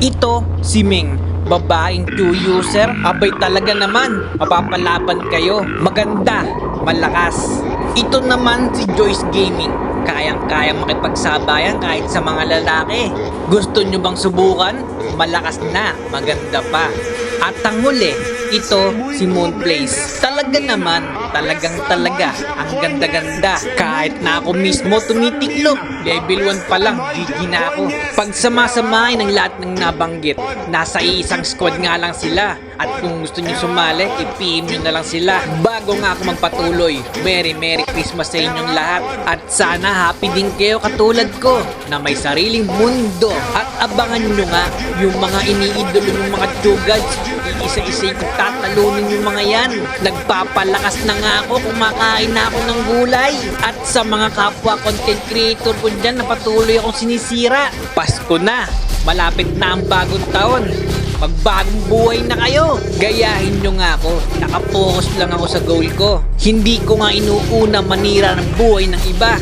Ito, si Ming. Babaeng Q user, abay talaga naman, mapapalaban kayo. Maganda, malakas. Ito naman si Joyce Gaming. Kayang-kayang makipagsabayan kahit sa mga lalaki. Gusto nyo bang subukan? Malakas na, maganda pa. At ang huli, ito si Moon Place. Talaga naman, talagang talaga, ang ganda-ganda. Kahit na ako mismo tumitiklop, level 1 pa lang, GG na ako. Pag samasamahin ng lahat ng nabanggit, nasa iisang squad nga lang sila. At kung gusto nyo sumali, i-PM nyo na lang sila. Bago nga ako magpatuloy, Merry Merry Christmas sa inyong lahat. At sana happy din kayo katulad ko, na may sariling mundo. At abangan nyo nga yung mga iniidolo ng mga chugads. Iisa-isa yung tatalunin yung mga yan. Nagpapalakas na nga ako, kumakain na ako ng gulay. At sa mga kapwa content creator ko dyan na patuloy akong sinisira. Pasko na, malapit na ang bagong taon. Magbagong buhay na kayo. Gayahin nyo nga ako. Nakapokus lang ako sa goal ko. Hindi ko nga inuuna manira ng buhay ng iba.